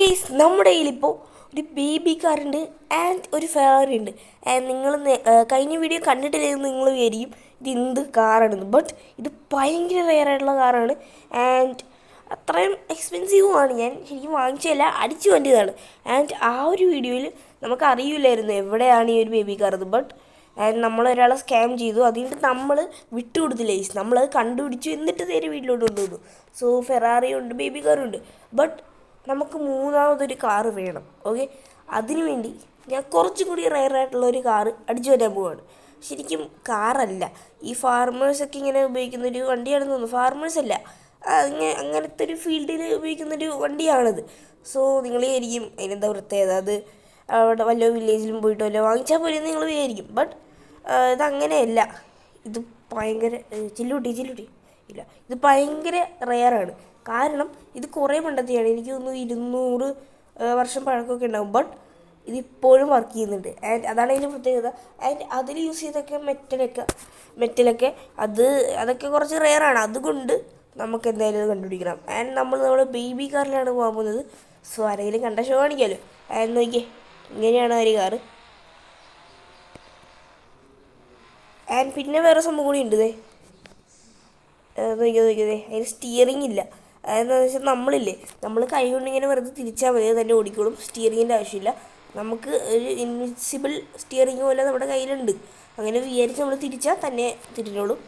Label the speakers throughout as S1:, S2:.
S1: Guys നമ്മുടെ കയ്യിലിപ്പോൾ ഒരു baby കാറുണ്ട് ആൻഡ് ഒരു ഫെറാറി ഉണ്ട്. ആൻഡ് നിങ്ങൾ കഴിഞ്ഞ വീഡിയോ കണ്ടിട്ടില്ലെങ്കിൽ നിങ്ങൾ വിചാരിക്കും ഇത് എന്ത് കാറാണെന്ന് ബട്ട് ഇത് ഭയങ്കര റെയർ ആയിട്ടുള്ള കാറാണ് ആൻഡ് അത്രയും എക്സ്പെൻസീവുമാണ് ഞാൻ ശരിക്കും വാങ്ങിച്ചതല്ല അടിച്ചു വേണ്ടിയതാണ് ആൻഡ് ആ ഒരു വീഡിയോയിൽ നമുക്ക് അറിയില്ലായിരുന്നു എവിടെയാണ് ഈ ഒരു ബേബി കാർ എന്ന് ബട്ട് ആൻഡ് നമ്മൾ ഒരാളെ സ്കാം ചെയ്തു. അതുകൊണ്ട് നമ്മൾ വിട്ടുകൊടുത്തില്ല ഈസ് നമ്മളത് കണ്ടുപിടിച്ചു എന്നിട്ട് നേരെ വീട്ടിലോട്ട് കൊണ്ടുവന്നു. സോ ഫെറാറിയുണ്ട് ബേബി കാറും ഉണ്ട്. ബട്ട് നമുക്ക് മൂന്നാമതൊരു കാറ് വേണം ഓക്കെ അതിനു വേണ്ടി ഞാൻ കുറച്ചും കൂടി റയർ ആയിട്ടുള്ള ഒരു കാറ് അടിച്ചു വരാൻ പോവാണ്. ശരിക്കും കാറല്ല ഈ ഫാർമേഴ്സൊക്കെ ഇങ്ങനെ ഉപയോഗിക്കുന്ന ഒരു വണ്ടിയാണെന്ന് തോന്നുന്നു. ഫാർമേഴ്സ് അല്ല. അങ്ങനെ അങ്ങനത്തെ ഒരു ഫീൽഡിൽ ഉപയോഗിക്കുന്ന ഒരു വണ്ടിയാണത്. സോ നിങ്ങൾ വിചാരിക്കും അതിനെന്താ പ്രത്യേകത അത് അവിടെ വല്ല വില്ലേജിലും പോയിട്ട് വല്ല വാങ്ങിച്ചാൽ പോലെ നിങ്ങൾ വിചാരിക്കും. ബട്ട് ഇതങ്ങനെയല്ല. ഇത് ഭയങ്കര ചില്ലുട്ടി ചില്ലുട്ടി. ഇല്ല ഇത് ഭയങ്കര റെയറാണ് കാരണം ഇത് കുറേ പണ്ടത്തെയാണ്. എനിക്ക് തോന്നുന്നു ഇരുന്നൂറ് വർഷം പഴക്കമൊക്കെ ഉണ്ടാകും ബട്ട് ഇതിപ്പോഴും വർക്ക് ചെയ്യുന്നുണ്ട്. ആൻഡ് അതാണ് അതിന്റെ പ്രത്യേകത. ആൻഡ് അതിൽ യൂസ് ചെയ്തൊക്കെ മെറ്റലൊക്കെ മെറ്റലൊക്കെ അത് അതൊക്കെ കുറച്ച് റെയറാണ് അതുകൊണ്ട് നമുക്ക് എന്തായാലും അത് കണ്ടുപിടിക്കണം. ആൻഡ് നമ്മൾ നമ്മുടെ ബേബി കാറിലാണ് പോകാൻ പോകുന്നത്. സോ ആരെങ്കിലും കണ്ട ഷോ കാണിക്കാമല്ലോ ആൻഡ് നോക്കിയേ ഇങ്ങനെയാണ് ആ ഒരു കാറ് ആൻഡ് പിന്നെ വേറെ സംഭവം കൂടി ഉണ്ട് നോക്കിയത് നോക്കിയതേ അതിന് സ്റ്റിയറിംഗ് ഇല്ല. അതെന്താണെന്ന് വെച്ചാൽ നമ്മളില്ലേ നമ്മൾ കൈ കൊണ്ടിങ്ങനെ വെറുതെ തിരിച്ചാൽ മതി തന്നെ ഓടിക്കോളും. സ്റ്റിയറിങ്ങിന്റെ ആവശ്യമില്ല. നമുക്ക് ഒരു ഇൻവിസിബിൾ സ്റ്റിയറിങ് പോലെ നമ്മുടെ കയ്യിലുണ്ട്. അങ്ങനെ വിചാരിച്ച് നമ്മൾ തിരിച്ചാൽ തന്നെ തിരിഞ്ഞോളും.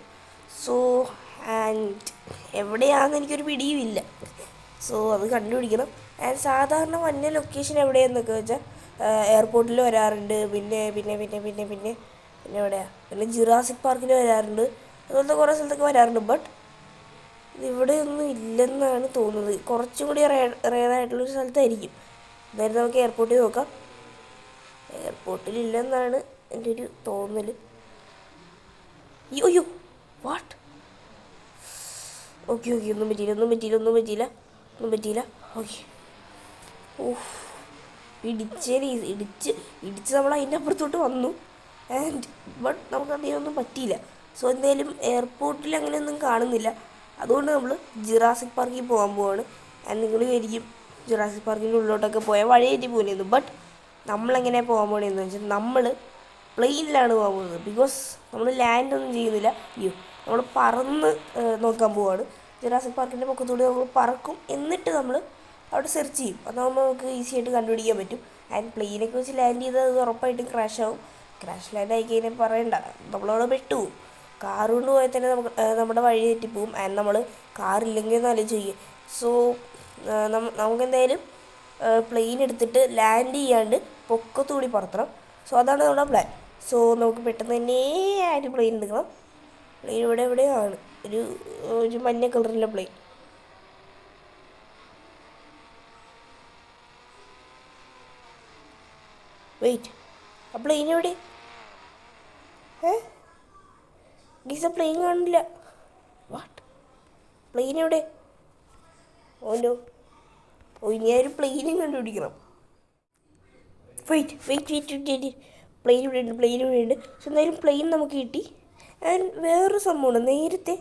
S1: സോ ആൻഡ് എവിടെയാണെന്ന് എനിക്കൊരു പിടിയുമില്ല. സോ അത് കണ്ടുപിടിക്കണം. ആൻഡ് സാധാരണ വന്യ ലൊക്കേഷൻ എവിടെയെന്നൊക്കെ വെച്ചാൽ എയർപോർട്ടിൽ വരാറുണ്ട്. പിന്നെ പിന്നെ പിന്നെ പിന്നെ പിന്നെ പിന്നെ എവിടെയാണ് പിന്നെ ജിറാസിക് പാർക്കിൽ വരാറുണ്ട്. അതുപോലത്തെ കുറേ സ്ഥലത്തൊക്കെ വരാറുണ്ട്. ബട്ട് ഇവിടെ ഒന്നും ഇല്ലെന്നാണ് തോന്നുന്നത്. കുറച്ചും കൂടി റെയറായിട്ടുള്ളൊരു സ്ഥലത്തായിരിക്കും. എന്തായാലും നമുക്ക് എയർപോർട്ടിൽ നോക്കാം. എയർപോർട്ടിൽ ഇല്ലെന്നാണ് എന്റെ ഒരു തോന്നൽ. അയ്യോ വാട്ട് ഓക്കെ ഓക്കെ ഒന്നും പറ്റിയില്ല ഒന്നും പറ്റിയില്ല ഒന്നും പറ്റിയില്ല ഒന്നും പറ്റിയില്ല. ഓക്കെ ഓഹ് ഇടിച്ചേ ഇടിച്ച് ഇടിച്ച് നമ്മൾ അതിന്റെ അപ്പുറത്തോട്ട് വന്നു. ആൻഡ് ബട്ട് നമുക്ക് അതിനൊന്നും പറ്റിയില്ല. സോ എന്തായാലും എയർപോർട്ടിൽ അങ്ങനെയൊന്നും കാണുന്നില്ല. അതുകൊണ്ട് നമ്മൾ ജിറാസിക് പാർക്കിൽ പോകാൻ പോവാണ്. നിങ്ങൾ വിചാരിക്കും ജിറാസിക് പാർക്കിന്റെ ഉള്ളിലോട്ടൊക്കെ പോയാൽ വഴിയേറ്റി പോലെയെന്ന് ബട്ട് നമ്മളെങ്ങനെ പോകാൻ പോകണമെന്ന് വെച്ചാൽ നമ്മൾ പ്ലെയിനിലാണ് പോകാൻ പോകുന്നത് ബിക്കോസ് നമ്മൾ ലാൻഡ് ഒന്നും ചെയ്യുന്നില്ല. അയ്യോ നമ്മൾ പറന്ന് നോക്കാൻ പോവാണ്. ജിറാസിക് പാർക്കിന്റെ പൊക്കത്തൂടെ നമ്മൾ പറക്കും. എന്നിട്ട് നമ്മൾ അവിടെ സെർച്ച് ചെയ്യും. അതാകുമ്പോൾ നമുക്ക് ഈസി ആയിട്ട് കണ്ടുപിടിക്കാൻ പറ്റും. ആൻഡ് പ്ലെയിനൊക്കെ വെച്ച് ലാൻഡ് ചെയ്താൽ അത് ഉറപ്പായിട്ടും ക്രാഷ് ആവും. ക്രാഷ് ലാൻഡ് ആയി കഴിഞ്ഞാൽ പറയണ്ട. നമ്മളവിടെ പെട്ടു പോകും കാർ കൊണ്ടുപോയാൽ തന്നെ നമുക്ക് നമ്മുടെ വഴി തെറ്റിപ്പോവും. ആൻഡ് നമ്മൾ കാറില്ലെങ്കിൽ എന്ന് ചെയ്യും. സോ നമുക്കെന്തായാലും പ്ലെയിൻ എടുത്തിട്ട് ലാൻഡ് ചെയ്യാണ്ട് പൊക്കത്തൂടി പറത്തണം. സോ അതാണ് നമ്മുടെ പ്ലാൻ സോ നമുക്ക് പെട്ടെന്ന് തന്നെ ആയിട്ട് പ്ലെയിൻ എടുക്കണം. പ്ലെയിൻ ഇവിടെ എവിടെയാണ്? ഒരു ഒരു മഞ്ഞ കളറിലെ പ്ലെയിൻ വെയിറ്റ് ആ പ്ലെയിൻ എവിടെ? ഏ? ഗീസ പ്ലെയിൻ കാണില്ല. വാട്ട് പ്ലെയിൻ എവിടെ? Oh no. ഓ ഇനി ഒരു പ്ലെയിനും കണ്ടുപിടിക്കണം. Wait wait wait wait plane ഇവിടെ ഉണ്ട് പ്ലെയിൻ ഇവിടെ ഉണ്ട്. പക്ഷെ എന്തായാലും പ്ലെയിൻ നമുക്ക് കിട്ടി. വേറൊരു സംഭവമാണ് നേരത്തെ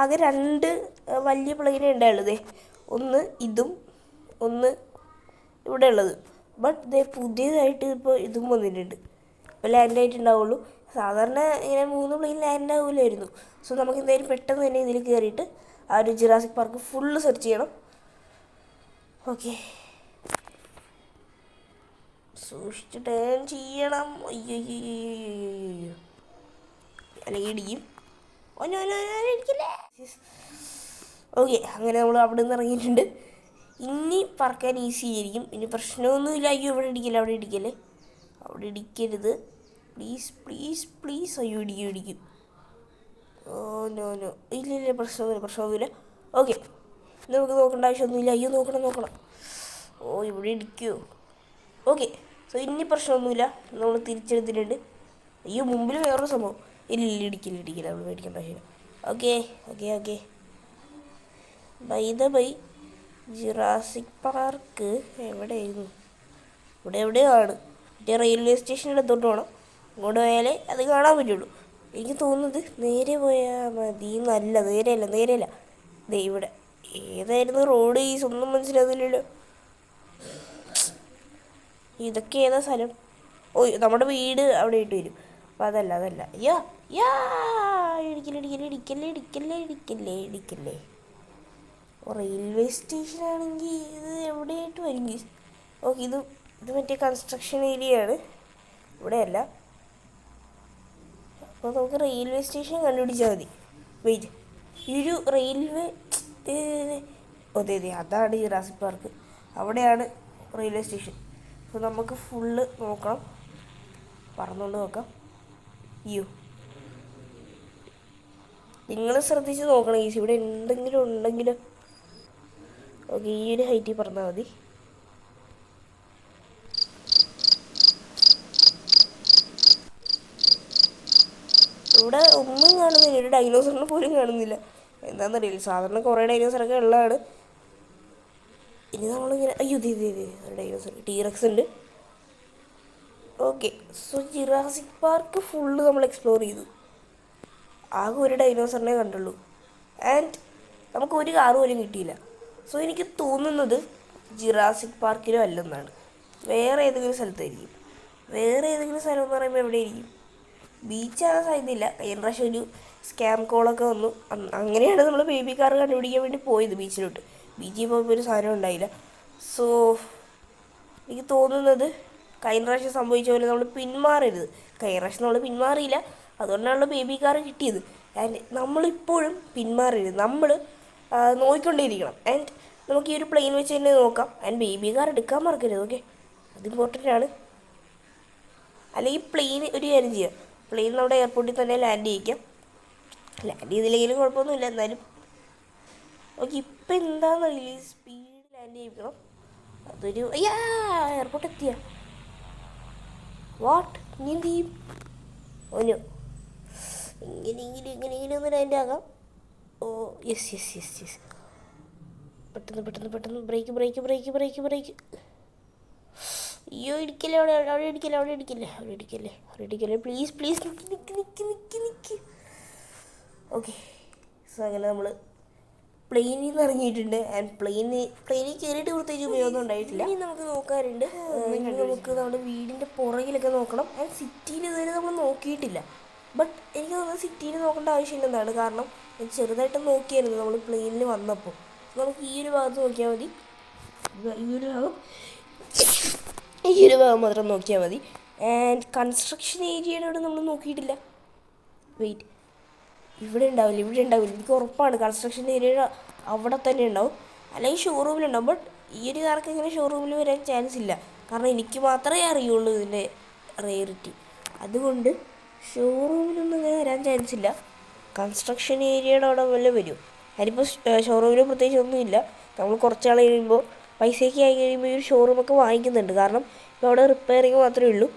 S1: ആകെ രണ്ട് വലിയ പ്ലെയിനേ ഉണ്ടായുള്ളത് ഒന്ന് ഇതും ഒന്ന് ഇവിടെ ഉള്ളത്. ബട്ട് ഇതേ പുതിയതായിട്ട് ഇപ്പോൾ ഇതും വന്നിട്ടുണ്ട്. ഇപ്പോൾ ലാൻഡ് ആയിട്ടുണ്ടാവുള്ളൂ. സാധാരണ ഇങ്ങനെ മൂന്ന് പ്ലെയിൻ ലാൻഡ് ആവില്ലായിരുന്നു സോ നമുക്ക് എന്തായാലും പെട്ടെന്ന് തന്നെ ഇതിൽ കയറിയിട്ട് ആ ഒരു ജിറാസിക് പാർക്ക് ഫുള്ള് സെർച്ച് ചെയ്യണം. ഓക്കെ സൂക്ഷിച്ച് ടേൺ ചെയ്യണം. അല്ലെങ്കിൽ ഇടിക്കും ഓക്കെ അങ്ങനെ നമ്മൾ അവിടെ നിന്ന് ഇറങ്ങിയിട്ടുണ്ട് ഇനി പറക്കാൻ ഈസി ആയിരിക്കും ഇനി പ്രശ്നമൊന്നുമില്ല അയ്യോ ഇവിടെ ഇടിക്കല്ലേ അവിടെ ഇടിക്കല്ലേ അവിടെ ഇടിക്കരുത് പ്ലീസ് പ്ലീസ് പ്ലീസ് അയ്യോ ഇടിക്കും ഇടിക്കും ഓ നോ നോ. ഇല്ല ഇല്ല പ്രശ്നമൊന്നുമില്ല പ്രശ്നമൊന്നുമില്ല. ഓക്കെ. നമുക്ക് നോക്കേണ്ട ആവശ്യമൊന്നുമില്ല. അയ്യോ നോക്കണം നോക്കണം. ഓ ഇവിടെ ഇടിക്കുമോ ഓക്കെ. സോ ഇനി പ്രശ്നമൊന്നുമില്ല. നമ്മൾ തിരിച്ചെടുത്തിട്ടുണ്ട്. അയ്യോ മുമ്പിൽ വേറൊരു സംഭവം. ഇല്ല ഇല്ല ഇടിക്കില്ല ഇടിക്കില്ല. നമ്മൾ മേടിക്കേണ്ട ആവശ്യമില്ല. Okay okay okay. By the by Jurassic Park എവിടെയായിരുന്നു? ഇവിടെ എവിടെയാണ്? മറ്റേ റെയിൽവേ അടുത്തോട്ട് പോകണം അങ്ങോട്ട് പോയാലേ അത് കാണാൻ പറ്റുള്ളൂ. എനിക്ക് തോന്നുന്നത് നേരെ പോയാൽ മതി. നല്ല നേരെയല്ല നേരെയല്ല. ദേ ഇവിടെ. ഏതായിരുന്നു റോഡ്? ഈ സ്വന്തം മനസ്സിലാകുന്നില്ലല്ലോ ഇതൊക്കെ ഏതാ സ്ഥലം? ഓ നമ്മുടെ വീട് അവിടെ ഇട്ട് വരും. അപ്പം അതല്ല അതല്ല. യാ യാ ഇടിക്കല്ലേ ഇടിക്കല്ലേ ഇടിക്കല്ലേ ഇടിക്കല്ലേ ഇടിക്കല്ലേ റെയിൽവേ സ്റ്റേഷൻ ആണെങ്കിൽ ഇത് എവിടെയായിട്ട് വരും? ഓക്കെ ഇത് ഇത് മറ്റേ കൺസ്ട്രക്ഷൻ ഏരിയ ആണ്. ഇവിടെയല്ല. അപ്പോൾ നമുക്ക് റെയിൽവേ സ്റ്റേഷൻ കണ്ടുപിടിച്ചാൽ മതി. വെയിറ്റ് ഈ ഒരു റെയിൽവേ അതെ അതെ അതാണ് ജുറാസിക് പാർക്ക് അവിടെയാണ് റെയിൽവേ സ്റ്റേഷൻ അപ്പോൾ നമുക്ക് ഫുള്ള് നോക്കണം. പറന്നുകൊണ്ട് നോക്കാം. അയ്യോ. നിങ്ങൾ ശ്രദ്ധിച്ച് നോക്കണം ഈസി ഇവിടെ എന്തെങ്കിലും ഉണ്ടെങ്കിലും. ഓക്കെ ഈ ഒരു ഹൈറ്റിൽ പറഞ്ഞാൽ മതി. ഇവിടെ ഒന്നും കാണുന്നില്ല. ഒരു ഡൈനോസറിനെ പോലും കാണുന്നില്ല. എന്താണെന്നറിയില്ല സാധാരണ കുറേ ഡൈനോസറൊക്കെ ഉള്ളതാണ്. ഇനി നമ്മളിങ്ങനെ അയ്യോ ഇത് ഒരു ഡൈനോസർ ടീറക്സ് ഉണ്ട്. Okay so Jurassic Park full നമ്മൾ എക്സ്പ്ലോർ ചെയ്തു. ആകെ ഒരു ഡൈനോസറിനെ കണ്ടുള്ളൂ. ആൻഡ് നമുക്ക് ഒരു കാർ പോലും കിട്ടിയില്ല. സോ എനിക്ക് തോന്നുന്നത് ജിറാസിക് പാർക്കിലും അല്ലെന്നാണ്. വേറെ ഏതെങ്കിലും സ്ഥലത്തായിരിക്കും. വേറെ ഏതെങ്കിലും സ്ഥലം എന്ന് പറയുമ്പോൾ എവിടെയായിരിക്കും? ബീച്ചാകാൻ സാധ്യതയില്ല. കഴിഞ്ഞ പ്രാവശ്യം ഒരു സ്കാം കോളൊക്കെ വന്നു. അങ്ങനെയാണ് നമ്മൾ ബേബി കാർ കണ്ടുപിടിക്കാൻ വേണ്ടി പോയത് ബീച്ചിലോട്ട്. ബീച്ചിൽ പോയപ്പോൾ ഒരു സാധനം ഉണ്ടായില്ല. സോ എനിക്ക് തോന്നുന്നത് കഴിഞ്ഞ പ്രാവശ്യം സംഭവിച്ച പോലെ നമ്മൾ പിന്മാറരുത്. കഴിഞ്ഞ പ്രാവശ്യം നമ്മൾ പിന്മാറിയില്ല. അതുകൊണ്ടാണല്ലോ ബേബി കാർ കിട്ടിയത്. ആൻഡ് നമ്മളിപ്പോഴും പിന്മാറരുത്. നമ്മൾ നോക്കിക്കൊണ്ടേയിരിക്കണം ആൻഡ് നമുക്ക് ഈ ഒരു പ്ലെയിൻ വെച്ച് തന്നെ നോക്കാം. ആൻഡ് ബേബി കാർ എടുക്കാൻ മറക്കരുത്. ഓക്കെ അത് ഇമ്പോർട്ടന്റ് ആണ്. അല്ലെങ്കിൽ പ്ലെയിൻ ഒരു കാര്യം ചെയ്യാം. പ്ലെയിൻ നമ്മുടെ എയർപോർട്ടിൽ തന്നെ ലാൻഡ് ചെയ്യിക്കാം. ലാൻഡ് ചെയ്തില്ലെങ്കിലും കുഴപ്പമൊന്നുമില്ല എന്നാലും ഓക്കെ ഇപ്പം എന്താണെന്നറിയില്ല ഈ സ്പീഡ് ലാൻഡ് ചെയ്യിക്കണം അതൊരു അയ്യാ എയർപോർട്ട് എത്തിയ. വാട്ട് നീ എന്ത് ചെയ്യും? ഒന്ന് ഇങ്ങനെ ഇങ്ങനെ ഇങ്ങനെ ഇങ്ങനെ ഒന്ന് ലാൻഡ് ആകാം ഓ യെസ് യെസ് യെസ് യെസ് പെട്ടെന്ന് പെട്ടെന്ന് പെട്ടെന്ന്. Brake brake brake brake brake അയ്യോ ഇടിക്കല്ലേ അവിടെ അവിടെ ഇടിക്കല്ലേ അവിടെ ഇടിക്കല്ലേ അവിടെ ഇടിക്കല്ലേ അവിടെ ഇടിക്കല്ലേ. പ്ലീസ് പ്ലീസ് നിക്ക് നിക്ക് നിക്ക് നിക്ക് നിക്ക്. ഓക്കെ സോ അങ്ങനെ നമ്മൾ പ്ലെയിനിൽ നിന്ന് ഇറങ്ങിയിട്ടുണ്ട്. ആൻഡ് പ്ലെയിനിൽ പ്ലെയിനിൽ കയറിയിട്ട് പ്രത്യേകിച്ച് ഉപയോഗമൊന്നും ഉണ്ടായിട്ടില്ല. ഇനി നമുക്ക് നോക്കാറുണ്ട്. നമുക്ക് നമ്മുടെ വീടിന്റെ പുറകിലൊക്കെ നോക്കണം. ആൻഡ് സിറ്റിയിൽ ഇതുവരെ നമ്മൾ നോക്കിയിട്ടില്ല. ബട്ട് എനിക്ക് തോന്നുന്നത് സിറ്റിയിൽ നോക്കേണ്ട ആവശ്യമില്ലെന്നാണ് കാരണം ഞാൻ ചെറുതായിട്ട് നോക്കിയായിരുന്നു നമ്മൾ പ്ലെയിനിൽ വന്നപ്പോൾ നമുക്ക് ഈ ഒരു ഭാഗത്ത് നോക്കിയാൽ മതി. ഈ ഒരു ഭാഗം. ഈ ഒരു ഭാഗം മാത്രം നോക്കിയാൽ മതി. ആൻഡ് കൺസ്ട്രക്ഷൻ ഏരിയയുടെ അവിടെ നമ്മൾ നോക്കിയിട്ടില്ല. വെയിറ്റ് ഇവിടെ ഉണ്ടാവില്ല ഇവിടെ ഉണ്ടാവില്ല. എനിക്ക് ഉറപ്പാണ് കൺസ്ട്രക്ഷൻ ഏരിയ അവിടെ തന്നെ ഉണ്ടാവും. അല്ലെങ്കിൽ ഷോറൂമിലുണ്ടാവും ബട്ട് ഈ ഒരു കാർക്ക് ഇങ്ങനെ ഷോറൂമിൽ വരാൻ ചാൻസ് ഇല്ല. കാരണം എനിക്ക് മാത്രമേ അറിയുള്ളൂ ഇതിന്റെ റേറിറ്റി അതുകൊണ്ട് ഷോറൂമിലൊന്നും ഇങ്ങനെ വരാൻ ചാൻസ് ഇല്ല. കൺസ്ട്രക്ഷൻ ഏരിയയുടെ അവിടെ വല്ല വരും. അതിനിപ്പോൾ ഷോറൂമിൽ പ്രത്യേകിച്ച് ഒന്നുമില്ല. നമ്മൾ കുറച്ചാൾ കഴിയുമ്പോൾ പൈസയ്ക്ക് ആയി കഴിയുമ്പോൾ ഈ ഒരു ഷോറൂമൊക്കെ വാങ്ങിക്കുന്നുണ്ട്. കാരണം ഇപ്പോൾ അവിടെ റിപ്പയറിങ് മാത്രമേ ഉള്ളൂ.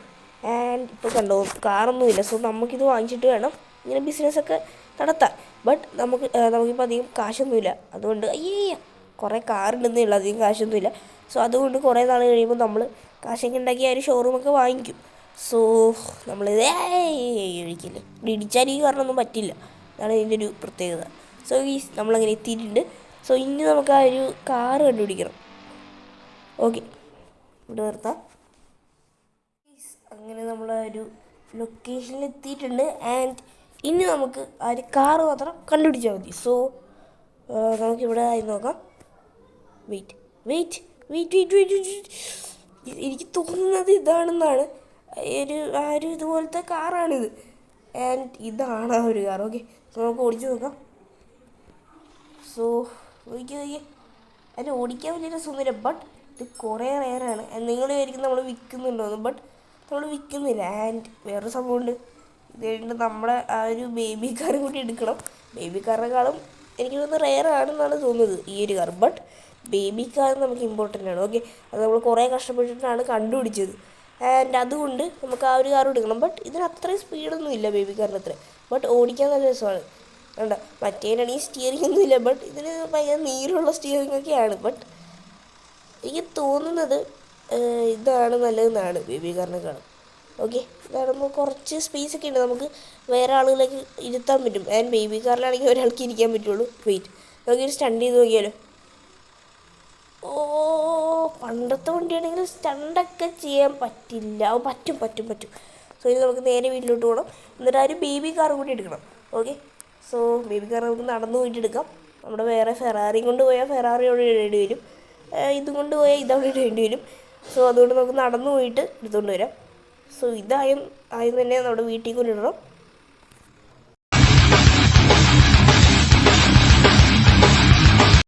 S1: ആൻഡ് ഇപ്പോൾ കണ്ടോ കാറൊന്നുമില്ല. സോ നമുക്കിത് വാങ്ങിച്ചിട്ട് വേണം ഇങ്ങനെ ബിസിനസ്സൊക്കെ നടത്താൻ. ബട്ട് നമുക്ക് നമുക്കിപ്പോൾ അധികം കാശൊന്നുമില്ല. അതുകൊണ്ട് അയ്യേ കുറേ കാറുണ്ടെന്നേ ഉള്ളൂ. അധികം കാശൊന്നുമില്ല. സോ അതുകൊണ്ട് കുറേ നാൾ കഴിയുമ്പോൾ നമ്മൾ കാശൊക്കെ ഉണ്ടാക്കി ആ ഒരു ഷോറൂമൊക്കെ വാങ്ങിക്കും. സോ നമ്മൾ ഒഴിക്കില്ല ഇടിച്ചാൽ ഈ കാരണമൊന്നും പറ്റില്ല. അതാണ് ഇതിന്റെ ഒരു പ്രത്യേകത. സോ ഈ നമ്മളങ്ങനെ എത്തിയിട്ടുണ്ട്. സോ ഇനി നമുക്ക് ആ ഒരു കാറ് കണ്ടുപിടിക്കണം. ഓക്കെ. ഇവിടെ നിർത്താം. അങ്ങനെ നമ്മൾ ഒരു ലൊക്കേഷനിൽ എത്തിയിട്ടുണ്ട്. ആൻഡ് ഇനി നമുക്ക് ആ ഒരു കാറ് മാത്രം കണ്ടുപിടിച്ചാൽ മതി. സോ നമുക്കിവിടെ ആയി നോക്കാം. Wait wait wait wait wait എനിക്ക് തോന്നുന്നത് ഇതാണെന്നാണ്. ഒരു ആ ഒരു ഇതുപോലത്തെ കാറാണിത് ആൻഡ് ഇതാണ് ആ ഒരു കാർ ഓക്കെ നമുക്ക് ഓടിച്ചു നോക്കാം. സോ നോക്കി നോക്കിയേ അതിന് ഓടിക്കാൻ വലിയ രസമൊന്നുമില്ല ബട്ട് ഇത് കുറേ റെയറാണ് നിങ്ങൾ വിചാരിക്കും നമ്മൾ വിൽക്കുന്നുണ്ടോന്ന് ബട്ട് നമ്മൾ വിൽക്കുന്നില്ല. ആൻഡ് വേറൊരു സംഭവമുണ്ട്. ഇത് കഴിഞ്ഞിട്ട് നമ്മുടെ ആ ഒരു ബേബി കാറും കൂടി എടുക്കണം. ബേബി കാറിനെക്കാളും എനിക്ക് തോന്നുന്നത് റെയർ ആണെന്നാണ് തോന്നുന്നത് ഈ ഒരു കാർ ബട്ട് ബേബി കാർ നമുക്ക് ഇമ്പോർട്ടന്റ് ആണ്. ഓക്കെ അത് നമ്മൾ കുറേ കഷ്ടപ്പെട്ടിട്ടാണ് കണ്ടുപിടിച്ചത്. ആൻഡ് അതുകൊണ്ട് നമുക്ക് ആ ഒരു കാർ എടുക്കണം. ബട്ട് ഇതിന് അത്രയും സ്പീഡൊന്നും ഇല്ല ബേബി കാറിന് അത്ര. ബട്ട് ഓടിക്കാൻ നല്ല രസമാണ്. വേണ്ട മറ്റേനാണെങ്കിൽ സ്റ്റിയറിംഗ് ഒന്നും ഇല്ല. ബട്ട് ഇതിന് ഭയങ്കര നീരുള്ള സ്റ്റിയറിംഗ് ഒക്കെയാണ്. ബട്ട് എനിക്ക് തോന്നുന്നത് ഇതാണ് നല്ലതെന്നാണ് കാറിനെക്കാളും ഓക്കെ ഇതാകുമ്പോൾ കുറച്ച് സ്പേസ് ഒക്കെ ഉണ്ട്. നമുക്ക് വേറെ ആളുകളിലേക്ക് ഇരുത്താൻ പറ്റും. ആൻഡ് ബേബി കാറിലാണെങ്കിൽ ഒരാൾക്ക് ഇരിക്കാൻ പറ്റുള്ളൂ. വെയിറ്റ് നമുക്കൊരു സ്റ്റണ്ട് ചെയ്ത് നോക്കിയാലോ? ഓ പണ്ടത്തെ വണ്ടിയാണെങ്കിൽ സ്റ്റണ്ടൊക്കെ ചെയ്യാൻ പറ്റില്ല. ഓ, പറ്റും പറ്റും പറ്റും. സോ ഇത് നമുക്ക് നേരെ വീട്ടിലോട്ട് പോകണം എന്നിട്ട് ആ ഒരു ബേബി കാർ കൂടി എടുക്കണം. ഓക്കെ സോ ബേബി കാർ നമുക്ക് നടന്നു പോയിട്ട് എടുക്കാം. നമ്മുടെ വേറെ ഫെറാറിയും കൊണ്ട് പോയാൽ ഫെറാറി അവിടെ ഇടേണ്ടി വരും. ഇതും കൊണ്ട് പോയാൽ ഇതവിടെ ഇടേണ്ടി വരും. സോ അതുകൊണ്ട് നമുക്ക് നടന്നു പോയിട്ട് എടുത്തുകൊണ്ട് വരാം. സോ ഇതായും ആദ്യം തന്നെ നമ്മുടെ വീട്ടിൽ കൊണ്ടിടണം.